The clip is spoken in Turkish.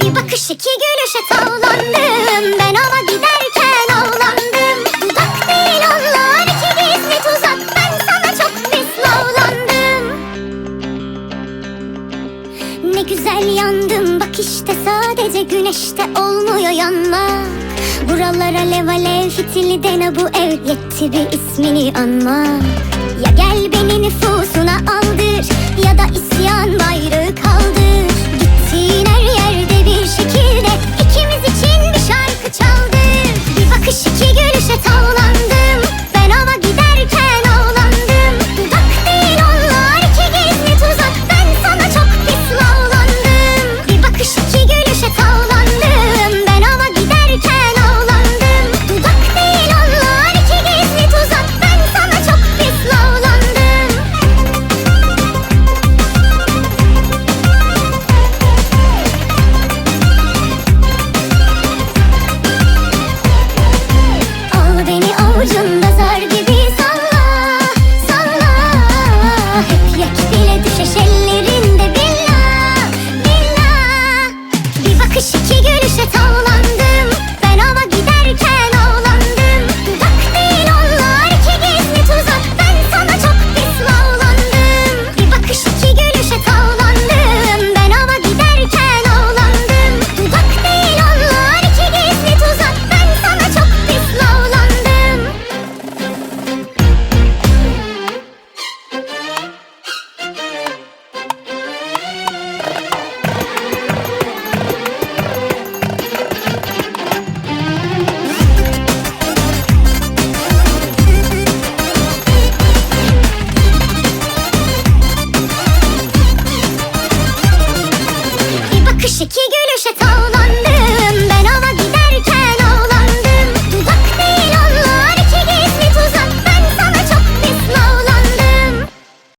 Bir bakış iki gülüşe tavlandım Ben ama giderken avlandım. Dudak değil onlar iki gizli tuzak. Ben sana çok pis lavlandım Ne güzel yandım bak işte sadece güneşte olmuyor yanmak. Buralara lev alev fitili dene bu ev Yetti bir ismini anma Ya gel beni nüfusuna aldır Ya da isyan そう şekil